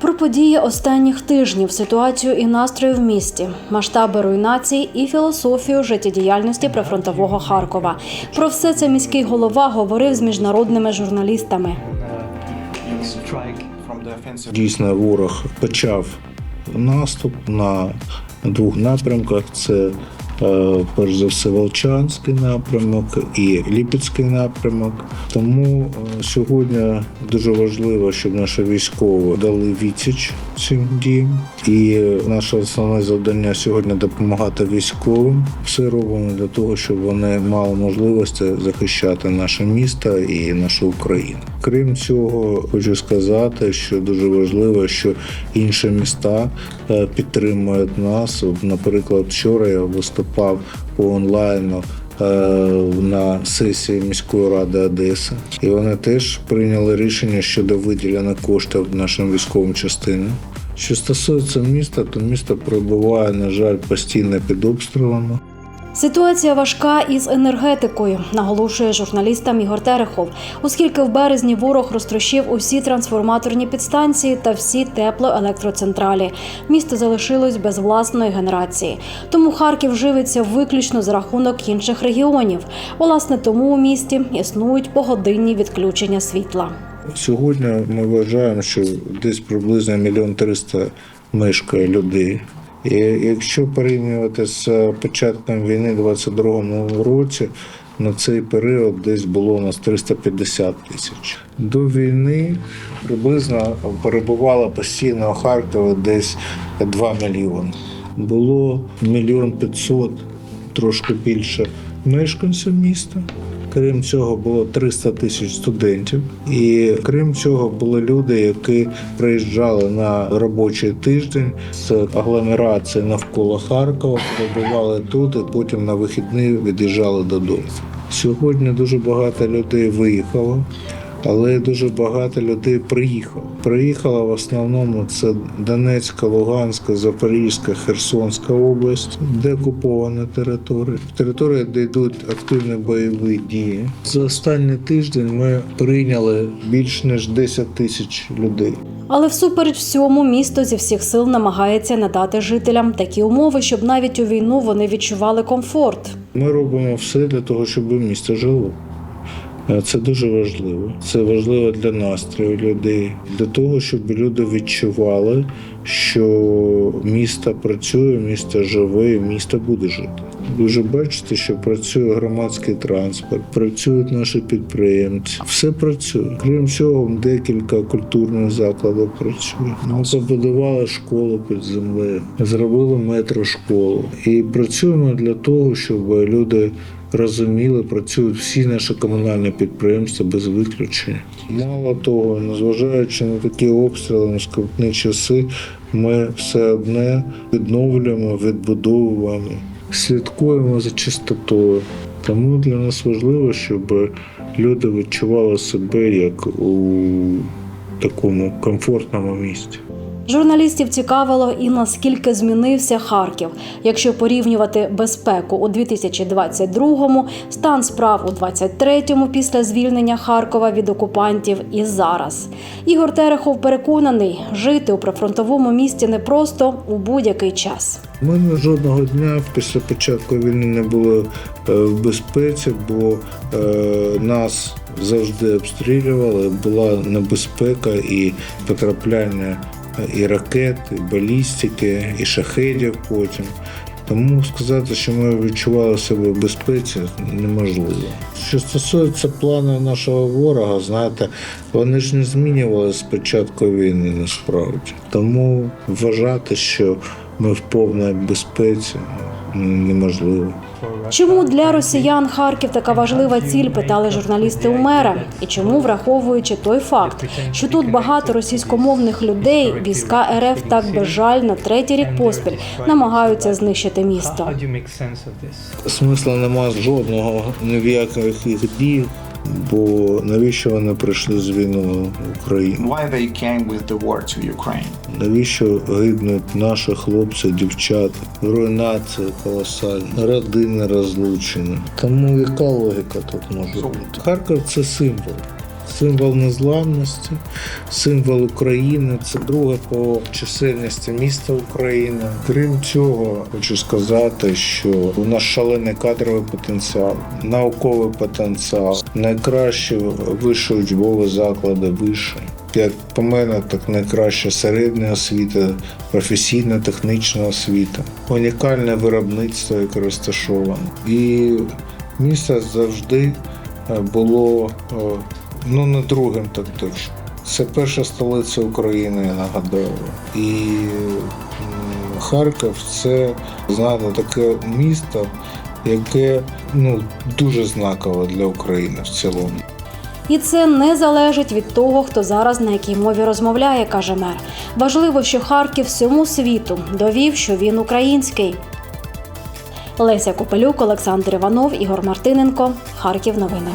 Про події останніх тижнів, ситуацію і настрої в місті, масштаби руйнацій і філософію життєдіяльності прифронтового Харкова. Про все це міський голова говорив з міжнародними журналістами. Дійсно, ворог почав наступ на двох напрямках: це перш за все Волчанський напрямок і Ліпецький напрямок. Тому е, сьогодні дуже важливо, щоб наші військові дали відсіч цим діям. І наше основне завдання сьогодні допомагати військовим. Все робимо для того, щоб вони мали можливості захищати наше місто і нашу Україну. Крім цього, хочу сказати, що дуже важливо, що інші міста е, підтримують нас. Наприклад, вчора я виступав по онлайну е, на сесії міської ради Одеси, і вони теж прийняли рішення щодо виділення коштів нашим військовим частинам. Що стосується міста, то місто перебуває, на жаль, постійно під обстрілами. Ситуація важка із енергетикою, наголошує журналістам Ігор Терехов, оскільки в березні ворог розтрощив усі трансформаторні підстанції та всі теплоелектроцентралі. Місто залишилось без власної генерації. Тому Харків живиться виключно за рахунок інших регіонів. Власне, тому у місті існують погодинні відключення світла. Сьогодні ми вважаємо, що десь приблизно мільйон триста мешкає людей. І якщо порівнювати з початком війни в 22-му році, на цей період десь було у нас 350 тисяч. До війни приблизно перебувало постійно у Харкові десь 2 мільйони. Було мільйон п'ятсот, трошки більше мешканців міста. Крім цього, було 300 тисяч студентів, і крім цього, були люди, які приїжджали на робочий тиждень з агломерації навколо Харкова, побували тут, і потім на вихідні від'їжджали додому. Сьогодні дуже багато людей виїхало. Але дуже багато людей приїхало. Приїхало в основному це Донецька, Луганська, Запорізька, Херсонська область, де окупована територія. Територія, де йдуть активні бойові дії. За останній тиждень ми прийняли більш ніж 10 тисяч людей. Але всупереч всьому місто зі всіх сил намагається надати жителям такі умови, щоб навіть у війну вони відчували комфорт. Ми робимо все для того, щоб місто жило. Е, Це дуже важливо. Це важливо для настрою людей, для того, щоб люди відчували, що місто працює, місто живе, місто буде жити. Ви вже бачите, що працює громадський транспорт, працюють наші підприємці. Все працює. Крім цього, декілька культурних закладів працює. Ми побудували школу під землею, зробили метрошколу. І працюємо для того, щоб люди розуміли, працюють всі наші комунальні підприємства без виключення. Мало того, незважаючи на такі обстріли на скрутні часи, ми все одне відновлюємо, відбудовуємо, слідкуємо за чистотою. Тому для нас важливо, щоб люди відчували себе як у такому комфортному місті. Журналістів цікавило і наскільки змінився Харків, якщо порівнювати безпеку у 2022-му, стан справ у 23-му після звільнення Харкова від окупантів і зараз. Ігор Терехов переконаний, жити у прифронтовому місті не просто у будь-який час. Ми не жодного дня після початку війни не були е, в безпеці, бо е, нас завжди обстрілювали, була небезпека і потрапляння і ракет, і балістики, і шахедів потім. Тому сказати, що ми відчували себе в безпеці, неможливо. Що стосується плану нашого ворога, знаєте, вони ж не змінювалися з початку війни насправді. Тому вважати, що ми в повній безпеці, неможливо. Чому для росіян Харків така важлива ціль? Питали журналісти у мера. І чому, враховуючи той факт, що тут багато російськомовних людей, війська РФ так безжально третій рік поспіль намагаються знищити місто. Смисла нема жодного ні в яких їх дій, бо навіщо вони прийшли з війною в Україну? why they came with the war to Ukraine. Навіщо гибнуть наші хлопці, дівчата? Руйнація колосальна, родини розлучені. Тому яка логіка тут може бути? Харків це символ. Символ незламності, символ України. Це друге по чисельності міста України. Крім цього, хочу сказати, що у нас шалений кадровий потенціал, науковий потенціал, найкращі вищі учбові заклади виші. Як по мене, так найкраща середня освіта, професійна технічна освіта, унікальне виробництво, яке розташоване. І місто завжди е, було е, ну не другим, так точно. Це перша столиця України, я нагадаю. І Харків це знаєте, таке місто, яке ну, дуже знакове для України в цілому. І це не залежить від того, хто зараз на якій мові розмовляє, каже мер. Важливо, що Харків всьому світу довів, що він український. Леся Копелюк, Олександр Іванов, Ігор Мартиненко. Харків новини.